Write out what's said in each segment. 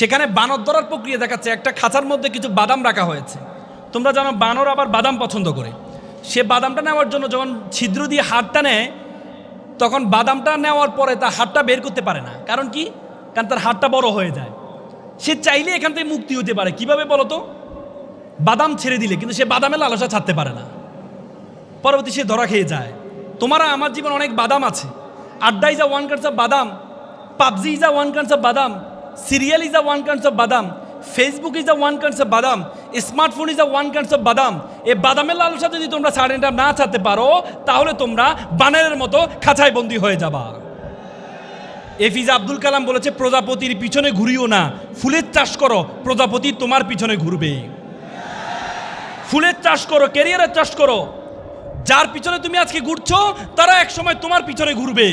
সেখানে বানর ধরার প্রক্রিয়া দেখাচ্ছে। একটা খাঁচার মধ্যে কিছু বাদাম রাখা হয়েছে। তোমরা জানো, বানর আবার বাদাম পছন্দ করে। সে বাদামটা নেওয়ার জন্য যখন ছিদ্র দিয়ে হাতটা নেয়, তখন বাদামটা নেওয়ার পরে তার হাতটা বের করতে পারে না। কারণ কি? কারণ তার হাতটা বড় হয়ে যায়। সে চাইলে এখান থেকে মুক্তি হতে পারে। কীভাবে বলো তো? বাদাম ছেড়ে দিলে, কিন্তু সে বাদামের লালসা ছাড়তে পারে না। পরবর্তী সে ধরা খেয়ে যায়। তোমারা, আমার জীবন অনেক বাদাম আছে। আড্ডা ইজ ওয়ান কার্ডস অফ বাদাম, PUBG is one cards of বাদাম serial is a one cards of বাদাম Facebook is a one cards of বাদাম smartphone is a one cards of বাদাম এই বাদামের লালসা যদি তোমরা সাড়েটা না ছাড়তে পারো, তাহলে তোমরা বানারের মতো খাঁচায় বন্দি হয়ে যাবা। এফিজ আব্দুল কালাম বলেছে, প্রজাপতির পিছনে ঘুরিও না। ফুলের চাষ করো, প্রজাপতি তোমার পিছনে ঘুরবে। ফুলের চাষ করো, ক্যারিয়ারের চাষ করো। যার পিছনে তুমি আজকে ঘুরছো, তারা এক সময় তোমার পিছনে ঘুরবে।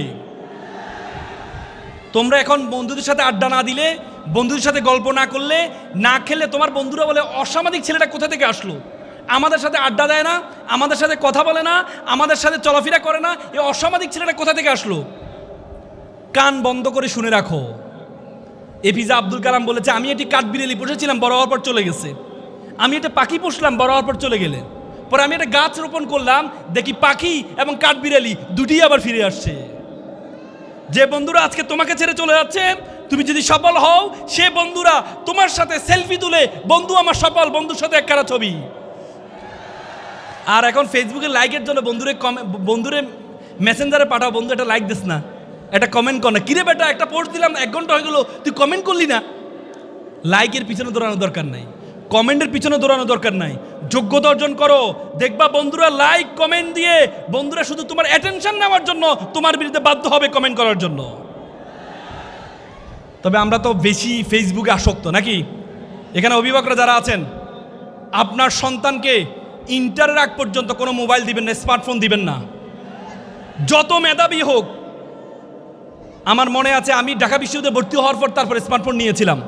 তোমরা এখন বন্ধুদের সাথে আড্ডা না দিলে, বন্ধুদের সাথে গল্প না করলে, না খেলে তোমার বন্ধুরা বলে, অসামাজিক ছেলেটা কোথা থেকে আসলো? আমাদের সাথে আড্ডা দেয় না, আমাদের সাথে কথা বলে না, আমাদের সাথে চলাফেরা করে না এই অসামাজিক ছেলেটা কোথা থেকে আসলো? কান বন্ধ করে শুনে রাখো। এপিজে আব্দুল কালাম বলেছে, আমি এটি কাঠবিড়েলি পুষেছিলাম, বড় হওয়ার পর চলে গেছে। আমি এটা পাখি পুষলাম, বড় হওয়ার পর চলে গেলে। পরে আমি একটা গাছ রোপণ করলাম, দেখি পাখি এবং কাঠবিড়ালি দুটি আবার ফিরে আসছে। যে বন্ধুরা আজকে তোমাকে ছেড়ে চলে যাচ্ছে, তুমি যদি সফল হও, সে বন্ধুরা তোমার সাথে সেলফি তুলে বন্ধু আমার সফল, বন্ধুর সাথে একখানা ছবি। আর এখন ফেসবুকে লাইকের জন্য বন্ধুরে কমে বন্ধুরে মেসেঞ্জারে পাঠাও, বন্ধু একটা লাইক দিস না। একটা কমেন্ট কর না। কিরে বেটা, একটা পোস্ট দিলাম, এক ঘণ্টা হয়ে গেলো, তুই কমেন্ট করলি না? লাইকের পিছনে দৌড়ানো দরকার নাই। কমেন্টের পিছনে দৌড়ানো দরকার নাই। যোগ্যতা অর্জন করো। দেখবা বন্ধুরা লাইক কমেন্ট দিয়ে বন্ধুরা শুধু তোমার অ্যাটেনশন নেওয়ার জন্য তোমার বিরুদ্ধে বাধ্য হবে কমেন্ট করার জন্য। তবে আমরা তো বেশি ফেসবুকে আসক্ত নাকি? এখানে অভিভাবকরা যারা আছেন, আপনার সন্তানকে ইন্টারের আগ পর্যন্ত কোনো মোবাইল দিবেন না স্মার্টফোন দিবেন না। যত মেধাবী হোক, আমার মনে আছে আমি ঢাকা বিশ্ববিদ্যালয়ে ভর্তি হওয়ার পর তারপর স্মার্টফোন নিয়েছিলাম।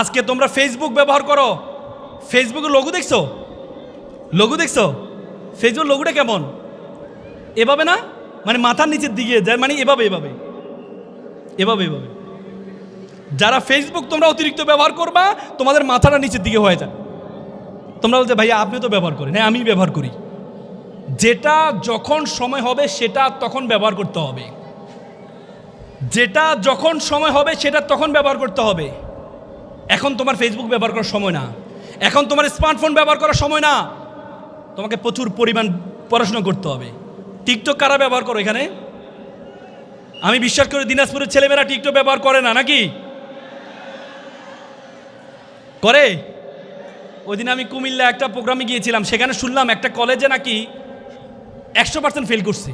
আজকে তোমরা ফেসবুক ব্যবহার করো ফেসবুকে লঘু দেখছ? লঘু দেখছ? ফেসবুক লঘুটা কেমন? এভাবে না? মানে মাথার নিচের দিকে যায় মানে এভাবে এভাবে। এভাবে এভাবে। যারা ফেসবুক তোমরা অতিরিক্ত ব্যবহার করবা, তোমাদের মাথাটা নিচের দিকে হয়ে যায়। তোমরা বলছে ভাইয়া আপনি তো ব্যবহার করেন। হ্যাঁ আমি ব্যবহার করি। যেটা যখন সময় হবে, সেটা তখন ব্যবহার করতে হবে। যেটা যখন সময় হবে, সেটা তখন ব্যবহার করতে হবে। এখন তোমার ফেসবুক ব্যবহার করার সময় না। এখন তোমার স্মার্টফোন ব্যবহার করার সময় না। তোমাকে প্রচুর পরিমাণ পড়াশোনা করতে হবে। টিকটক কারা ব্যবহার করো এখানে? আমি বিশ্বাস করি দিনাজপুরের ছেলেমেয়েরা টিকটক ব্যবহার করে না, নাকি? করে? ওই দিন আমি কুমিল্লা একটা প্রোগ্রামে গিয়েছিলাম, সেখানে শুনলাম একটা কলেজে নাকি একশো পার্সেন্ট ফেল করছে।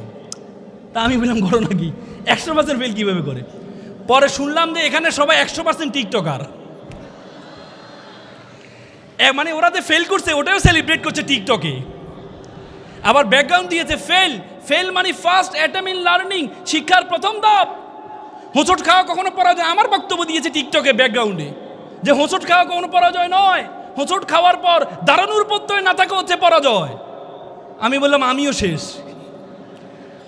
তা আমি বললাম, করো নাকি? একশো পার্সেন্ট ফেল কীভাবে করে? পরে শুনলাম যে এখানে সবাই একশো পার্সেন্ট টিকটকার। মানে ওরা যে ফেল করছে, ওটাও সেলিব্রেট করছে টিকটকে আবার ব্যাকগ্রাউন্ড দিয়েছে ফেল ফেল মানে ফার্স্ট অ্যাটেম ইন লার্নিং শিক্ষার প্রথম ধাপ। হোঁচট খাওয়া কখনো পরাজয়, আমার বক্তব্য দিয়েছে টিকটকে ব্যাকগ্রাউন্ডে যে হোঁচট খাওয়া কখনো পরাজয় নয়। হোঁচট খাওয়ার পর দাঁড়ানোর প্রত্যয় না থাকা হচ্ছে পরাজয়। আমি বললাম, আমিও শেষ।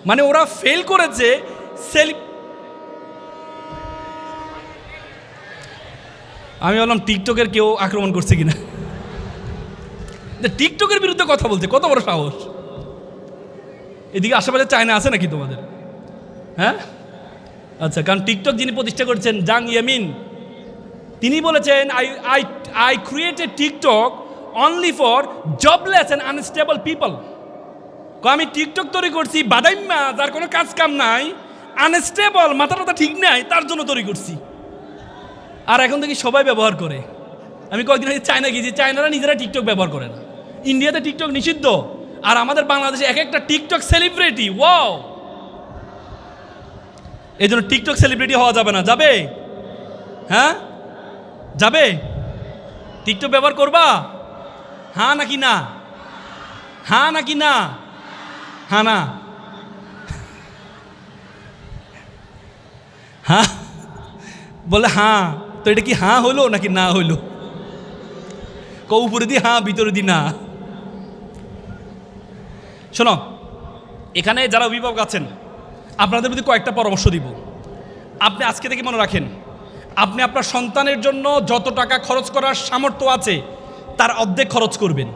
মানে ওরা ফেল করেছে সেলি আমি বললাম টিকটকের কেউ আক্রমণ করছে কিনা? টিকটকের বিরুদ্ধে কথা বলছে, কত বড় সাহস? এদিকে আশেপাশে চায়না আছে নাকি তোমাদের? হ্যাঁ? আচ্ছা কারণ টিকটক যিনি প্রতিষ্ঠা করেছেন, জাং ইয়ামিন, তিনি বলেছেন I I I created TikTok only for jobless and unstable people আমি টিকটক তৈরি করছি বাদাইম্মা যার কোনো কাজ কাম নাই আনস্টেবল মাথা টাথা ঠিক নাই, তার জন্য তৈরি করছি। আর এখন দেখি সবাই ব্যবহার করে। আমি কয়েকদিন আগে চায়না গিয়েছি চায়নারা নিজেরা টিকটক ব্যবহার করে না। ইন্ডিয়াতে টিকটক নিষিদ্ধ। আর আমাদের বাংলাদেশে এক একটা টিকটক সেলিব্রিটি ওয়াও এই জন্য টিকটক সেলিব্রিটি হওয়া যাবে না। যাবে? হ্যাঁ? যাবে? টিকটক ব্যবহার করবা? হ্যাঁ নাকি না? হ্যাঁ নাকি না? হ্যাঁ না? হ্যাঁ? বলে হ্যাঁ। তো এটা কি হ্যাঁ হলো নাকি না হলো? ক উপরে দি হ্যাঁ ভিতরে দি না। শোনো, এখানে যারা অভিভাবক আছেন, আপনাদের প্রতি কয়েকটা পরামর্শ দিব। আপনি আজকে থেকে মনে রাখেন, আপনি আপনার সন্তানের জন্য যত টাকা খরচ করার সামর্থ্য আছে, তার অর্ধেক খরচ করবেন।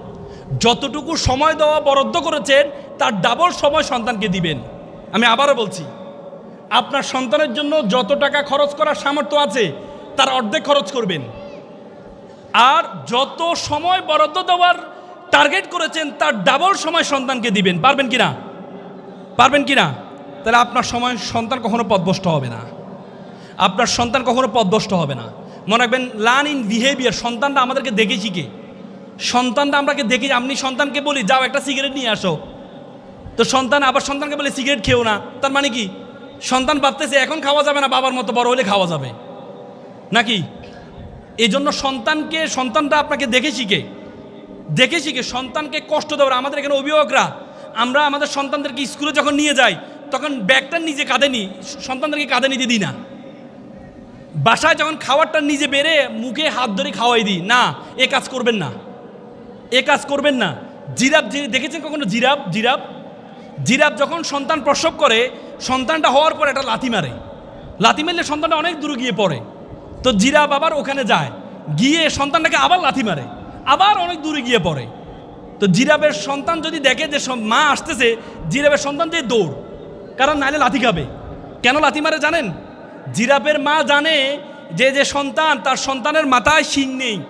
যতটুকু সময় দেওয়া বরাদ্দ করেছেন, তার ডাবল সময় সন্তানকে দিবেন। আমি আবারও বলছি, আপনার সন্তানের জন্য যত টাকা খরচ করার সামর্থ্য আছে, তার অর্ধেক খরচ করবেন। আর যত সময় বরাদ্দ দেওয়ার টার্গেট করেছেন তার ডাবল সময় সন্তানকে দিবেন। পারবেন কি না পারবেন কি না তাহলে আপনার সময় সন্তান কখনো পদভষ্ট হবে না। আপনার সন্তান কখনো পদভষ্ট হবে না। মনে রাখবেন লার্ন ইন বিহেভিয়ার সন্তানটা আমাদেরকে দেখে শিখে সন্তানটা আমরাকে দেখে আপনি সন্তানকে বলি, যাও একটা সিগারেট নিয়ে আসো। তো সন্তান আবার সন্তানকে বলে সিগারেট খেও না। তার মানে কি? সন্তান ভাবতেছে, এখন খাওয়া যাবে না, বাবার মতো বড় হলে খাওয়া যাবে। নাকি? এই জন্য সন্তানকে সন্তানটা আপনাকে দেখে শিখে দেখে শিখে সন্তানকে কষ্ট দেওয়ার, আমাদের এখানে অভিভাবকরা, আমরা আমাদের সন্তানদেরকে স্কুলে যখন নিয়ে যাই, তখন ব্যাগটা নিজে কাঁধে নিই, সন্তানদেরকে কাঁধে নিতে দিই না। বাসায় যখন খাবারটা নিজে বেড়ে মুখে হাত ধরে খাওয়াই দিই, না, এ কাজ করবেন না, এ কাজ করবেন না। জিরাফ, যে- দেখেছেন কখনো জিরাফ? জিরাফ? জিরাফ যখন সন্তান প্রসব করে, সন্তানটা হওয়ার পর একটা লাথি মারে। লাথি মারলে সন্তানটা অনেক দূরে গিয়ে পড়ে। তো জিরাফ আবার ওখানে যায়, গিয়ে সন্তানটাকে আবার লাথি মারে। আবার অনেক দূরে গিয়ে পড়ে। তো জিরাফের সন্তান যদি দেখে যে মা আসতেছে, জিরাফের সন্তান দিয়ে দৌড়। কারণ নাইলে লাথি খাবে। কেন লাথি মারে জানেন? জিরাফের মা জানে যে যে সন্তান, তার সন্তানের মাথায় শিং নেই।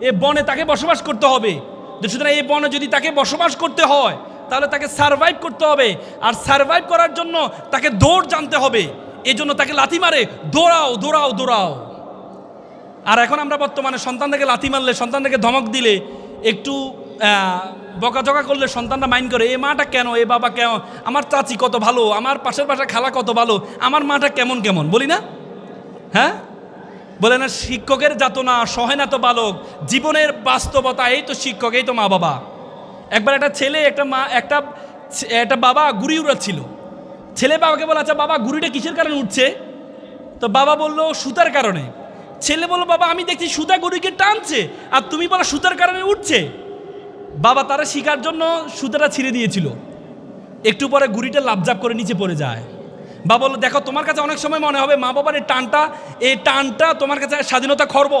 এ বনে তাকে বসবাস করতে হবে। তো সুতরাং এই বনে যদি তাকে বসবাস করতে হয়, তাহলে তাকে সারভাইভ করতে হবে। আর সারভাইভ করার জন্য তাকে দৌড় জানতে হবে। এই জন্য তাকে লাথি মারে, দৌড়াও দৌড়াও দৌড়াও। আর এখন আমরা বর্তমানে সন্তানদেরকে লাথি মারলে, সন্তানদেরকে ধমক দিলে, একটু বকাঝকা করলে সন্তানটা মাইন্ড করে, এ মাটা কেন? এ বাবা কেন? আমার চাচি কত ভালো? আমার পাশের পাশে খালা কত ভালো? আমার মাটা কেমন কেমন? বলি না? হ্যাঁ? বলে না, শিক্ষকের যাতনা, সহে না তো বালক। জীবনের বাস্তবতা, এই তো শিক্ষক, এই তো মা বাবা। একবার একটা ছেলে, একটা মা, একটা একটা বাবা গুড়ি উড়াচ্ছিল। ছেলে বাবাকে বলে আচ্ছা বাবা, গুড়িটা কিসের কারণে উঠছে তো বাবা বলল, সুতার কারণে। ছেলে বলল, বাবা, আমি দেখছি সুতা গরুকে টানছে, আর তুমি বলো সুতার কারণে উঠছে। বাবা তারা শিকার জন্য সুতাটা ছিঁড়ে দিয়েছিল একটু পরে গুড়িটা লাভজাপ করে নিচে পড়ে যায়। বাবা বলল, দেখো, তোমার কাছে অনেক সময় মনে হবে মা বাবার এই টানটা এই টানটা তোমার কাছে স্বাধীনতা খর্ব।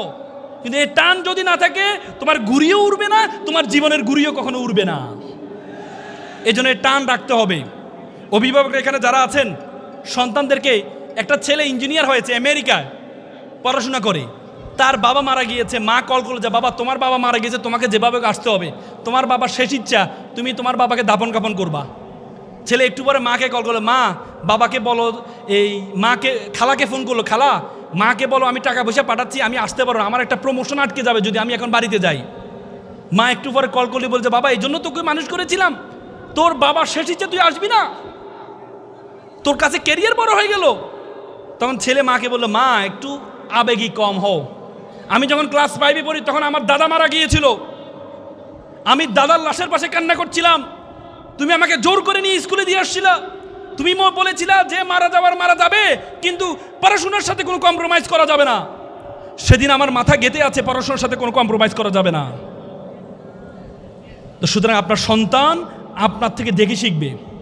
কিন্তু এই টান যদি না থাকে, তোমার গুড়িও উড়বে না, তোমার জীবনের গুড়িও কখনো উড়বে না। এই জন্য টান রাখতে হবে। অভিভাবকরা এখানে যারা আছেন, সন্তানদেরকে একটা ছেলে ইঞ্জিনিয়ার হয়েছে, আমেরিকায়। পড়াশোনা করে। তার বাবা মারা গিয়েছে, মা কল করল যে, বাবা, তোমার বাবা মারা গিয়েছে, তোমাকে যেভাবে আসতে হবে, তোমার বাবার শেষ ইচ্ছা, তুমি তোমার বাবাকে দাপন কাপন করবা। ছেলে একটু পরে মাকে কল করল, মা, বাবাকে বলো, এই মাকে, খালাকে ফোন করল, খালা, মাকে বলো, আমি টাকা পয়সা পাঠাচ্ছি, আমি আসতে পারো আমার একটা প্রমোশন আটকে যাবে যদি আমি এখন বাড়িতে যাই। মা একটু পরে কল করলে, বলছে, বাবা, এই জন্য তোকে মানুষ করেছিলাম, তোর বাবার শেষ ইচ্ছে তুই আসবি না, তোর কাছে ক্যারিয়ার বড় হয়ে গেল। তখন ছেলে মাকে বলল, মা, একটু আবেগী কম হও। আমি যখন ক্লাস ফাইভে পড়ি, তখন আমার দাদা মারা গিয়েছিল। আমি দাদার লাশের পাশে কান্না করছিলাম। তুমি আমাকে জোর করে নিয়ে স্কুলে দিয়ে আসছিল। তুমি বলেছিলা যে মারা যাওয়ার মারা যাবে, কিন্তু পড়াশোনার সাথে কোনো কম্প্রোমাইজ করা যাবে না। সেদিন আমার মাথা গেতে আছে, পড়াশোনার সাথে কোনো কম্প্রোমাইজ করা যাবে না। তো সুতরাং আপনার সন্তান আপনার থেকে দেখে শিখবে।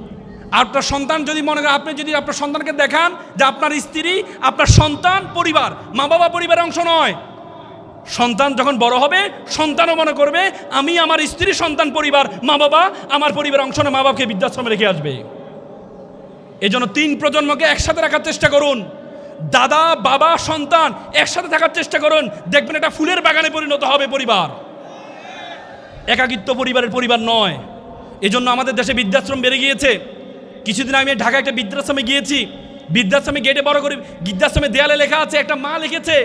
আপনার সন্তান যদি মনে করেন, আপনি যদি আপনার সন্তানকে দেখান যে আপনার স্ত্রী, আপনার সন্তান পরিবার মা বাবা পরিবারের অংশ নয়। সন্তান যখন বড় হবে, সন্তানও মনে করবে, আমি আমার স্ত্রী, সন্তান, পরিবার মা বাবা আমার পরিবার অংশ নয় মা বাবাকে বৃদ্ধাশ্রমে রেখে আসবে। এই জন্য তিন প্রজন্মকে একসাথে রাখার চেষ্টা করুন। দাদা, বাবা, সন্তান একসাথে থাকার চেষ্টা করুন। দেখবেন এটা ফুলের বাগানে পরিণত হবে পরিবার। একাকিত্ব পরিবারের পরিবার নয়। এজন্য আমাদের দেশে বৃদ্ধাশ্রম বেড়ে গিয়েছে। কিছুদিন আমি ঢাকা একটা বৃদ্ধাশ্রমে গিয়েছি। বৃদ্ধাশ্রমে গেটে বড় করে বৃদ্ধাশ্রমে দেয়ালে লেখা আছে, একটা মা লিখেছে,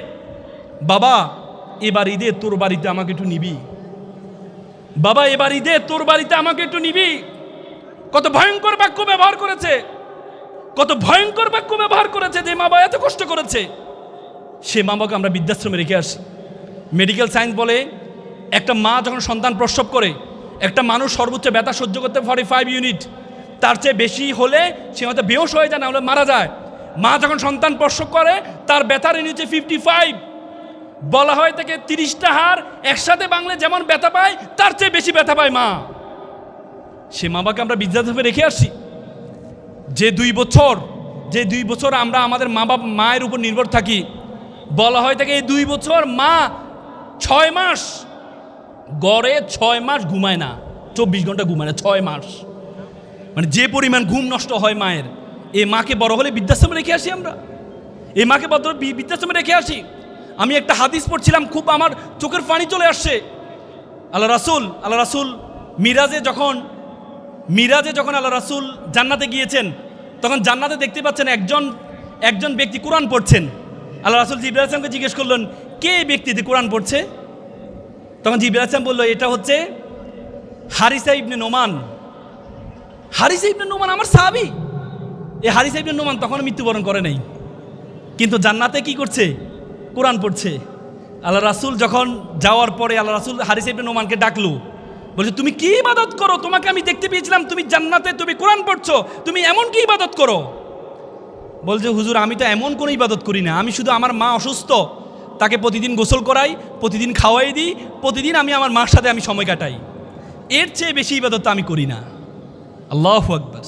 বাবা, এবার ঈদে তোর বাড়িতে আমাকে একটু নিবি। বাবা, এবার ঈদে তোর বাড়িতে আমাকে একটু নিবি। কত ভয়ঙ্কর বাক্য ব্যবহার করেছে। কত ভয়ঙ্কর বাক্য ব্যবহার করেছে যে মা বাবা এত কষ্ট করেছে। সে মা বাবাকে আমরা বৃদ্ধাশ্রমে রেখে আসি। মেডিকেল সায়েন্স বলে, একটা মা যখন সন্তান প্রসব করে, একটা মানুষ সর্বোচ্চ ব্যথা সহ্য করতে ফর্টি ফাইভ ইউনিট তার চেয়ে বেশি হলে সে হয়তো বেহোশ হয়ে যায়, না হলে মারা যায়। মা যখন সন্তান প্রসব করে, তার ব্যথার হচ্ছে ফিফটি ফাইভ বলা হয় থেকে তিরিশটা হার একসাথে বাংলে যেমন ব্যথা পায়, তার চেয়ে বেশি ব্যথা পায় মা। সে মা বাবাকে আমরা বৃদ্ধাশ্রমে রেখে আসছি। যে দুই বছর, যে দুই বছর আমরা আমাদের মা বাবা, মায়ের উপর নির্ভর থাকি। বলা হয় থাকে এই দুই বছর মা ছয় মাস, গড়ে ছয় মাস ঘুমায় না, চব্বিশ ঘণ্টা ঘুমায় না, ছয় মাস। মানে যে পরিমাণ ঘুম নষ্ট হয় মায়ের, এ মাকে বড় হলে বৃদ্ধাশ্রমে রেখে আসি আমরা। এ মাকে বড় বৃদ্ধাশ্রমে রেখে আসি। আমি একটা হাদিস পড়ছিলাম, খুব আমার চোখের পানি চলে আসছে। আল্লাহ রাসুল আল্লাহ রাসুল, মিরাজে যখন মিরাজে যখন আল্লাহ রাসুল জান্নাতে গিয়েছেন, তখন জান্নাতে দেখতে পাচ্ছেন একজন একজন ব্যক্তি কোরআন পড়ছেন। আল্লাহ রাসুল জিবরাল আসলামকে জিজ্ঞেস করলেন, কে এই ব্যক্তিতে কোরআন পড়ছে? তখন জিবরাল আসলাম বলল, এটা হচ্ছে হারিসা ইবনে নোমান। হারিসা ইবনে নোমান আমার সাহাবি। এই হারিসা ইবনে নোমান তখন মৃত্যুবরণ করে নাই। কিন্তু জান্নাতে কি করছে? কোরআন পড়ছে। আল্লাহ রাসুল যখন যাওয়ার পরে আল্লাহ রাসুল হারিস ইবনে নোমানকে ডাকলো। বলছে, তুমি কি ইবাদত করো? তোমাকে আমি দেখতে পেয়েছিলাম, তুমি জান্নাতে, তুমি কোরআন পড়ছো, তুমি এমন কি ইবাদত করো? বলছে, হুজুর, আমি তো এমন কোনো ইবাদত করি না। আমি শুধু আমার মা অসুস্থ। তাকে প্রতিদিন গোসল করাই, প্রতিদিন খাওয়াই দিই, প্রতিদিন আমি আমার মার সাথে আমি সময় কাটাই। এর চেয়ে বেশি ইবাদত আমি করি না। আল্লাহ আকবর।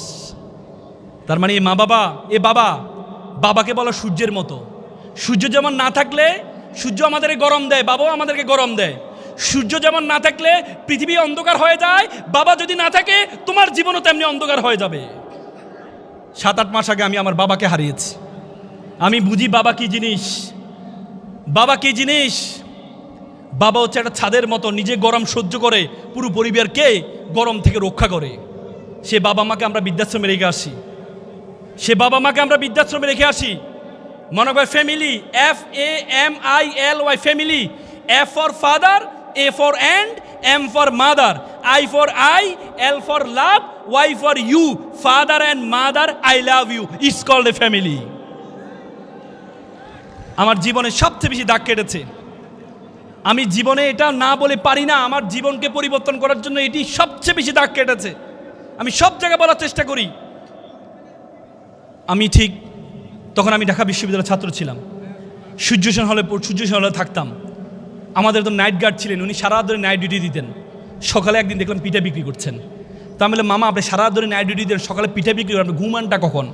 তার মানে এ মা বাবা, এ বাবা, বাবাকে বলো সূর্যের মতো। সূর্য যেমন না থাকলে সূর্য আমাদেরকে গরম দেয়, বাবাও আমাদেরকে গরম দেয়। সূর্য যেমন না থাকলে পৃথিবী অন্ধকার হয়ে যায়, বাবা যদি না থাকে, তোমার জীবনও তেমনি অন্ধকার হয়ে যাবে। সাত, আট মাস আগে আমি আমার বাবাকে হারিয়েছি। আমি বুঝি বাবা কি জিনিস? বাবা কি জিনিস? বাবা হচ্ছে একটা ছাদের মতো, নিজে গরম সহ্য করে, পুরো পরিবারকে গরম থেকে রক্ষা করে। সে বাবা মাকে আমরা বৃদ্ধাশ্রমে রেখে আসি। সে বাবা মাকে আমরা বৃদ্ধাশ্রমে রেখে আসি। মনে করে family F A M I L Y family F for father A for and M for mother I for I L for love Y for you father and mother I love you it's called a family আমার জীবনে সবচেয়ে বেশি দাগ কেটেছে। আমি জীবনে এটা না বলে পারি না, আমার জীবনকে পরিবর্তন করার জন্য এটি সবচেয়ে বেশি দাগ কেটেছে। আমি সব জায়গায় বলার চেষ্টা করি। আমি ঠিক তখন আমি ঢাকা বিশ্ববিদ্যালয়ের ছাত্র ছিলাম। সূর্য সেন হলে পড়- সূর্য সেন হলে থাকতাম। আমাদের তো নাইট গার্ড ছিলেন, উনি সারা ধরে নাইট ডিউটি দিতেন। সকালে একদিন দেখলাম পিঠা বিক্রি করছেন। তা আমি মামা, আপনি সারা ধরে নাইট ডিউটি দেন সকালে পিঠা বিক্রি করেন, আপনি ঘুমানটা কখন?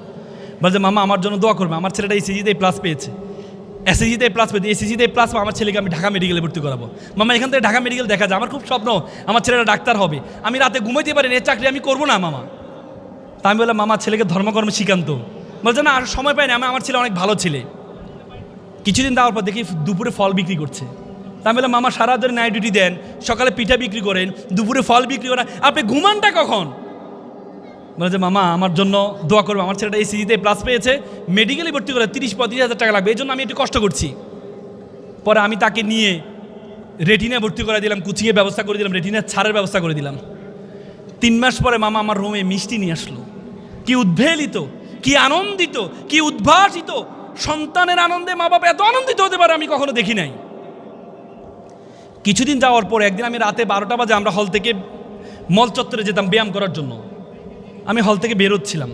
বলছে, মামা, আমার জন্য দোয়া করবে, আমার ছেলেটা এসএসজিতে প্লাস পেয়েছে। এসএসজিতে প্লাস পেতে এসএসজিতে প্লাস আমার ছেলেকে আমি ঢাকা মেডিকেলে ভর্তি করাবো। মামা, এখান থেকে ঢাকা মেডিকেল দেখা যায়, আমার খুব স্বপ্ন, আমার ছেলেটা ডাক্তার হবে। আমি রাতে ঘুমাইতে পারি না চাকরি আমি করব না, মামা। তা আমি বললাম, মামা, ছেলেকে ধর্মকর্মে শিখান্ত। বলছে, না, আর সময় পাই না আমি আমার ছেলে অনেক ভালো ছেলে। কিছুদিন দেওয়ার পর দেখি দুপুরে ফল বিক্রি করছে। তা আমি বললাম, মামা সারা ধরে নাইট ডিউটি দেন, সকালে পিঠা বিক্রি করেন, দুপুরে ফল বিক্রি করেন, আপনি ঘুমানটা কখন? বলেছে মামা, আমার জন্য দোয়া করবে। আমার ছেলেটা এই সিজিতে প্লাস পেয়েছে। মেডিকেলে ভর্তি করে তিরিশ পঁয়ত্রিশ হাজার টাকা লাগবে। এই জন্য আমি একটু কষ্ট করছি। পরে আমি তাকে নিয়ে রেটিনে ভর্তি করে দিলাম কুচিংয়ের ব্যবস্থা করে দিলাম রেটিনার ছাড়ের ব্যবস্থা করে দিলাম। তিন মাস পরে মামা আমার রুমে মিষ্টি নিয়ে আসলো। কি উদ্ভেলিত কি আনন্দিত, কি উদ্ভাসিত। সন্তানের আনন্দে মা বাবা এত আনন্দিত হতে পারে আমি কখনো দেখি নাই। কিছুদিন যাওয়ার পরে একদিন আমি রাতে বারোটা বাজে আমরা হল থেকে মল চত্বরে যেতাম ব্যায়াম করার জন্য। আমি হল থেকে বেরোচ্ছিলাম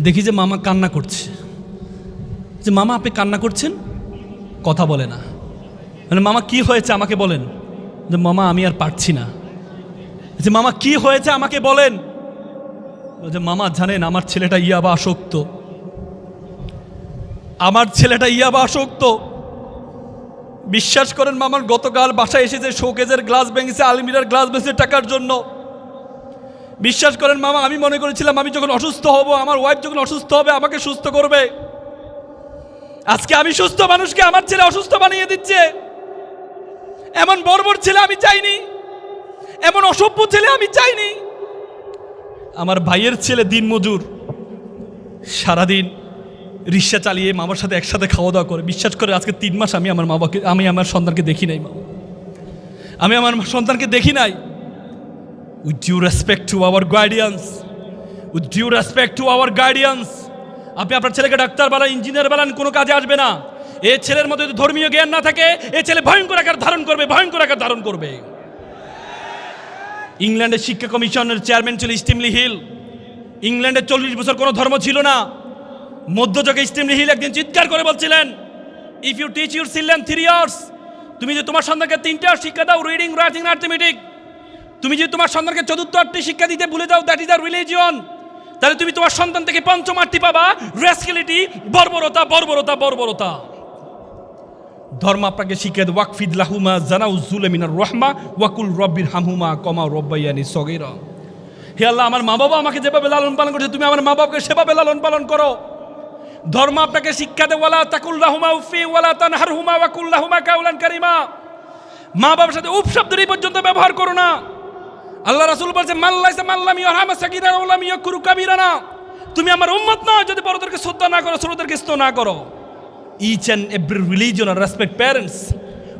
দেখি যে মামা কান্না করছে। যে মামা, আপনি কান্না করছেন? কথা বলে না। মানে মামা, কি হয়েছে আমাকে বলেন? যে মামা, আমি আর পারছি না। যে মামা, কি হয়েছে আমাকে বলেন? যে মামা, জানেন আমার ছেলেটা ইয়াবা আসক্ত। আমার ছেলেটা ইয়াবা আসক্ত। বিশ্বাস করেন মামার, গতকাল বাসায় এসেছে শোকেজের গ্লাস ভেঙেছে, আলমিরার গ্লাস ভেঙেছে টাকার জন্য। বিশ্বাস করেন মামা, আমি মনে করেছিলাম আমি যখন অসুস্থ হব, আমার ওয়াইফ যখন অসুস্থ হবে, আমাকে সুস্থ করবে। আজকে আমি সুস্থ মানুষকে আমার ছেলে অসুস্থ বানিয়ে দিচ্ছে। এমন বর্বর ছেলে আমি চাইনি। এমন অসভ্য ছেলে আমি চাইনি। আমার ভাইয়ের ছেলে দিনমজুর সারাদিন রিক্সা চালিয়ে মামার সাথে একসাথে খাওয়া দাওয়া করে। বিশ্বাস করে আজকে তিন মাস আমি আমার মা বাবাকে আমি আমার সন্তানকে দেখি নাই মা আমি আমার সন্তানকে দেখি নাই। With due respect to our guardians with due respect to our guardians আপনি আপনার ছেলেকে ডাক্তার বানান ইঞ্জিনিয়ার বানান, কোনো কাজে আসবে না। এ ছেলের মধ্যে যদি ধর্মীয় জ্ঞান না থাকে, এ ছেলে ভয়ঙ্কর আকার ধারণ করবে, ভয়ঙ্কর আকার ধারণ করবে। ইংল্যান্ডের শিক্ষা কমিশনের চেয়ারম্যান ছিল স্টিমলি হিল। ইংল্যান্ডে চল্লিশ বছর কোনো ধর্ম ছিল না। মধ্যযুগে স্টিমলি হিল একদিন চিৎকার করে বলছিলেন if you teach your children three years তুমি যে তোমার সন্তানকে তিনটা শিক্ষা দাও রিডিং রাইটিং আর্থমেটিক তুমি যদি তোমার সন্তানকে চতুর্থ আটটি শিক্ষা দিতে ভুলে যাও দ্যাট ইজ আর রিলিজিয়ন তাহলে তুমি তোমার সন্তান থেকে পঞ্চম আটটি পাবা রেসকিলিটি বর্বরতা বর্বরতা বর্বরতা। ধর্ম আপনাকে শিখে ওয়াকফিদ লাহুমা জানাউজুল মিনার রহমা, ওয়াকুল রব্বির হামহুমা কমা রব্বাইয়ানি সগেরা। হে আল্লাহ, আমার মা বাবা আমাকে যেভাবে লালন পালন করছে, তুমি আমার মা বাবাকে সেভাবে লালন পালন করো। ধর্ম আপনাকে শিক্ষা দেয় ওয়ালা তাকুল্লাহুমা উফি ওয়ালা তানহারহুমা ওয়াকুল্লাহুমা কাউলান কারিমা। মা বাবার সাথে উপ শব্দটি পর্যন্ত ব্যবহার করো না। আল্লাহ রাসূল বলছে মাল্লাইসা মাল্লামি ওয়ারহামা সাকিরা ওয়ালাম ইয়াকুরু কাবিরানা। তুমি আমার উম্মত নয় যদি বড়দেরকে শ্রদ্ধা না করো, ছোটদেরকে স্তো না করো। ইচ অ্যান্ড এভরি রিলিজন আর রেসপেক্ট প্যারেন্টস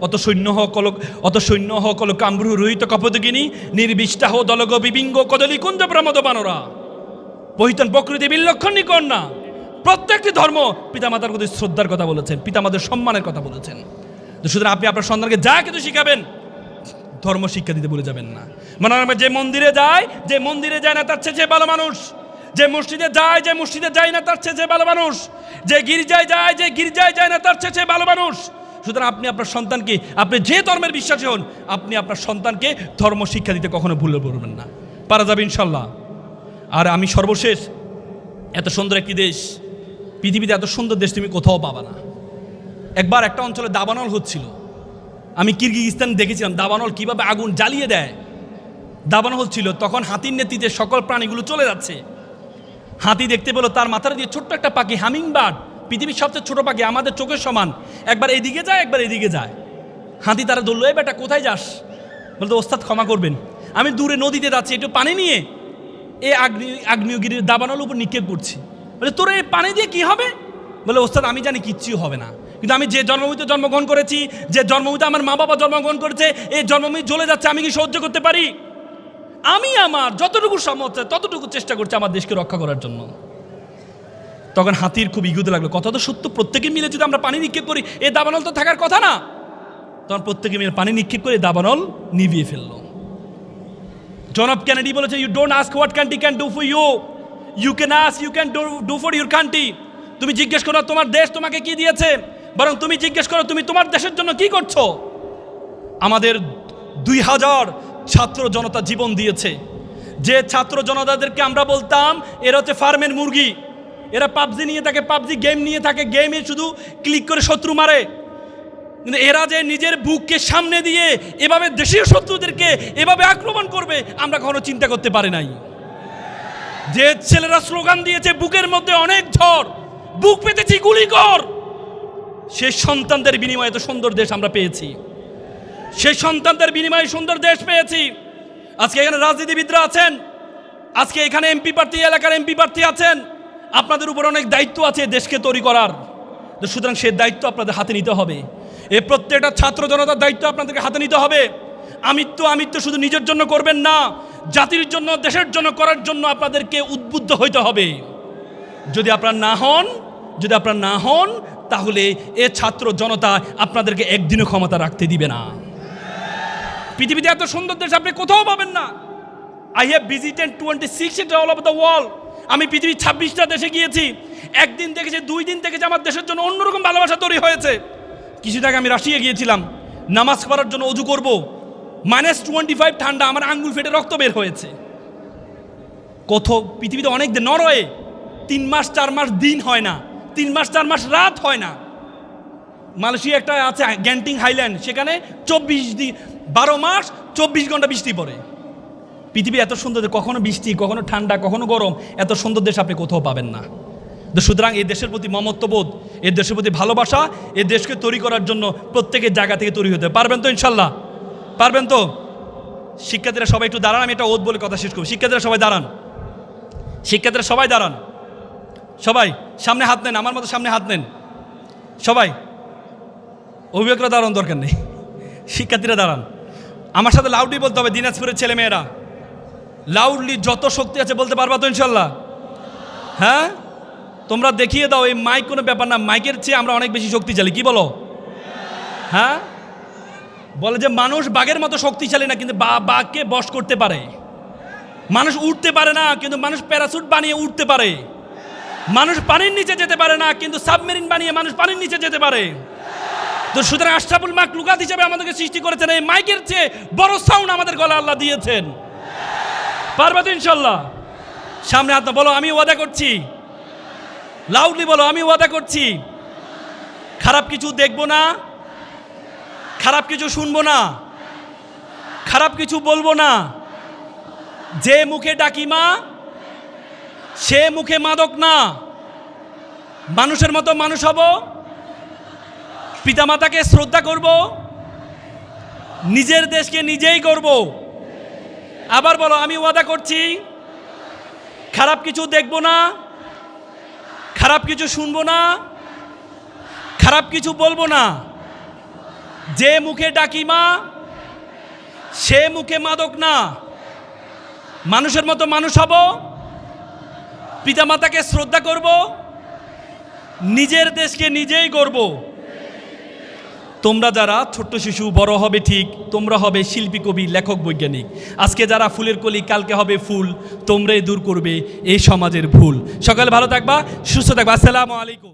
অত সৈন্য হ কলক, অত সৈন্য হ কল কাম্রু রহিত কপদগিনী নির্বিষ্টাহ দলগ বিবিঙ্গ কদলি কুঞ্জ প্রমদ বানরা পহিতন প্রকৃতি বিলক্ষণী না। প্রত্যেকটি ধর্ম পিতামাতার প্রতি শ্রদ্ধার কথা বলেছেন, পিতামাতার সম্মানের কথা বলেছেন। তো সুতরাং আপনি আপনার সন্তানকে যা কিছু শিখাবেন ধর্ম শিক্ষা দিতে ভুলে যাবেন না। মানে আমরা যে মন্দিরে যায়, যে মন্দিরে যায় না, তার চেয়ে যে ভালো মানুষ। যে মসজিদে যায়, যে মসজিদে যায় না, তার চেয়ে যে ভালো মানুষ। যে গির্জায় যায়, যে গির্জায় যায় না, তার চেয়ে যে ভালো মানুষ। সুতরাং আপনি আপনার সন্তানকে, আপনি যে ধর্মের বিশ্বাসী হন, আপনি আপনার সন্তানকে ধর্ম শিক্ষা দিতে কখনো ভুলে পড়বেন না। পারা যাবে ইনশাল্লাহ। আর আমি সর্বশেষ, এত সুন্দর একটি দেশ, পৃথিবীতে এত সুন্দর দেশ তুমি কোথাও পাবা না। একবার একটা অঞ্চলে দাবানল হচ্ছিল। আমি কিরগিজস্তান দেখেছিলাম, দাবানল কীভাবে আগুন জ্বালিয়ে দেয়। দাবানল ছিল, তখন হাতির নেতৃত্বে সকল প্রাণীগুলো চলে যাচ্ছে। হাতি দেখতে পেল তার মাথার দিয়ে ছোট্ট একটা পাখি হামিং বার্ড পৃথিবীর সবচেয়ে ছোট পাখি, আমাদের চোখের সমান। একবার এদিকে যায়, একবার এদিকে যায়। হাতি তারা ধরলো, এই বেটা, কোথায় যাস? বলতো ওস্তাদ, ক্ষমা করবেন। আমি দূরে নদীতে যাচ্ছি, একটু পানি নিয়ে। এ আগ্নি, আগ্নেয়গিরির দাবানল উপর নিক্ষেপ করছি। বলে, তোর এই পানি দিয়ে কি হবে? বলে, ওস্তাদ, আমি জানি কিচ্ছু হবে না। কিন্তু আমি যে জন্মভূমিতে জন্মগ্রহণ করেছি, যে জন্মভূমিতে আমার মা বাবা জন্মগ্রহণ করেছে, এই জন্মভূমি জ্বলে যাচ্ছে, আমি কি সহ্য করতে পারি? আমি আমার যতটুকু সামর্থ্য, ততটুকু চেষ্টা করছি আমার দেশকে রক্ষা করার জন্য। তখন হাতির খুব ইগুতে লাগল, কথা তো সত্য প্রত্যেকে মিলে যদি আমরা পানি নিক্ষেপ করি এই দাবানল তো থাকার কথা না। তখন প্রত্যেকে মিলে পানি নিক্ষেপ করে দাবানল নিভিয়ে ফেলল। জন অফ ক্যানেডি বলেছে you don't ask what country can do for you you can ask you can do for your country তুমি জিজ্ঞেস করো, তোমার দেশ তোমাকে কি দিয়েছে? বরং তুমি জিজ্ঞেস করো, তুমি তোমার দেশের জন্য কি করছ? আমাদের দুই হাজার ছাত্র জনতা জীবন দিয়েছে। যে ছাত্র জনতাদেরকে আমরা বলতাম, এরা হচ্ছে ফার্মের মুরগি। এরা পাবজি নিয়ে থাকে, পাবজি গেম নিয়ে থাকে, গেমে শুধু ক্লিক করে শত্রু মারে। কিন্তু এরা যে নিজের বুককে সামনে দিয়ে এভাবে দেশীয় শত্রুদেরকে এভাবে আক্রমণ করবে, আমরা কখনো চিন্তা করতে পারি নাই। যে ছেলেরা স্লোগান দিয়েছে, বুকের মধ্যে অনেক ঝড়, বুক পেতেছি গুলি কর। সে সন্তানদের বিনিময়ে এত সুন্দর দেশ আমরা পেয়েছি। সেই সন্তানদের বিনিময়ে সুন্দর দেশ পেয়েছি। আজকে এখানে রাজনীতিবিদরা আছেন। আজকে এখানে এমপি প্রার্থী, এলাকার এমপি প্রার্থী আছেন। আপনাদের উপর অনেক দায়িত্ব আছে দেশকে তৈরি করার। সুতরাং সেই দায়িত্ব আপনাদের হাতে নিতে হবে। এ প্রত্যেকটা ছাত্র জনতার দায়িত্ব আপনাদেরকে হাতে নিতে হবে। আমিত্ব আমিত্ব শুধু নিজের জন্য করবেন না, জাতির জন্য, দেশের জন্য করার জন্য আপনাদেরকে উদ্বুদ্ধ হইতে হবে। যদি আপনারা না হন, যদি আপনারা না হন তাহলে এ ছাত্র জনতা আপনাদেরকে একদিনও ক্ষমতা রাখতে দিবে না। পৃথিবীতে এত সুন্দর দেশ, আপনি কোথাও পাবেন না। I have visited twenty six all of the world আমি পৃথিবীর ছাব্বিশটা দেশে গিয়েছি। একদিন দেখেছি, দুই দিন দেখেছি আমার দেশের জন্য অন্যরকম ভালোবাসা তৈরি হয়েছে। কিছুদিন আগে আমি রাশিয়া গিয়েছিলাম। নামাজ পড়ার জন্য অজু করব। মাইনাস টোয়েন্টি ফাইভ ঠান্ডা, আমার আঙ্গুল ফেটে রক্ত বের হয়েছে। কত, পৃথিবীতে অনেক নরওয়ে। তিন মাস, চার মাস দিন হয় না। তিন মাস, চার মাস রাত হয় না। মালয়েশিয়া একটা আছে, গ্যান্টিং হাইল্যান্ড, সেখানে চব্বিশ দিন বারো মাস চব্বিশ ঘণ্টা বৃষ্টি পড়ে। পৃথিবী এত সুন্দর, কখনো বৃষ্টি, কখনো ঠান্ডা, কখনো গরম, এত সুন্দর দেশ আপনি কোথাও পাবেন না। তো সুতরাং এই দেশের প্রতি মমত্ববোধ, এই দেশের প্রতি ভালোবাসা, এই দেশকে তৈরি করার জন্য প্রত্যেকের জায়গা থেকে তৈরি হতে পারবেন তো ইনশাল্লাহ? পারবেন তো? শিক্ষার্থীরা সবাই একটু দাঁড়ান, আমি এটা ওদ বলে কথা শেষ করব। শিক্ষার্থীরা সবাই দাঁড়ান। শিক্ষার্থীরা সবাই দাঁড়ান। সবাই, সামনে হাত নেন, আমার মতো সামনে হাত নেন। সবাই, অভিভাবকরা দাঁড়ান দরকার নেই। শিক্ষার্থীরা দাঁড়ান। আমার সাথে লাউডলি বলতে হবে, দিনাজপুরের ছেলেমেয়েরা। লাউডলি যত শক্তি আছে বলতে পারবা তো ইনশাল্লাহ হ্যাঁ? তোমরা দেখিয়ে দাও, এই মাইক কোনো ব্যাপার না। মাইকের চেয়ে আমরা অনেক বেশি শক্তিশালী, কি বলো? হ্যাঁ? বলে যে মানুষ বাঘের মতো শক্তিশালী না, কিন্তু বা বাঘকে বশ করতে পারে। মানুষ উঠতে পারে না, কিন্তু মানুষ প্যারাসুট বানিয়ে উঠতে পারে। মানুষ পানির নিচে যেতে পারে না, কিন্তু সাবমেরিন বানিয়ে মানুষ পানির নিচে যেতে পারে। তো সুতরাং আশরাফুল মাক লুকাত হিসেবে আমাদেরকে সৃষ্টি করেছেন, এই মাইকের চেয়ে বড় সাউন্ড আমাদের গলা আল্লাহ দিয়েছেন। পারবা তো ইনশাল্লাহ? সামনে হাত বলো, আমি ওয়াদা করছি। লাউডলি বলো, আমি ওয়াদা করছি। খারাপ কিছু দেখব না। খারাপ কিছু শুনব না। খারাপ কিছু বলব না। যে মুখে ডাকি মা সে মুখে মাদক না। মানুষের মতো মানুষ হব। পিতামাতাকে শ্রদ্ধা করব। নিজের দেশকে নিজেই করব আবার বলো, আমি ওয়াদা করছি, খারাপ কিছু দেখব না, খারাপ কিছু শুনব না, খারাপ কিছু বলব না। যে মুখে ডাকি মা, সে মুখে মাদক না। মানুষের মতো মানুষ হব। পিতামাতাকে শ্রদ্ধা করব, নিজের দেশকে নিজেই গর্ব তোমরা যারা ছোট্ট শিশু, বড় হবে ঠিক, তোমরা হবে শিল্পী, কবি, লেখক, বৈজ্ঞানিক। আজকে যারা ফুলের কলি, কালকে হবে ফুল, তোমরাই দূর করবে এই সমাজের ভুল। সকালে ভালো থাকবা, সুস্থ থাকবা। আসসালামু আলাইকুম।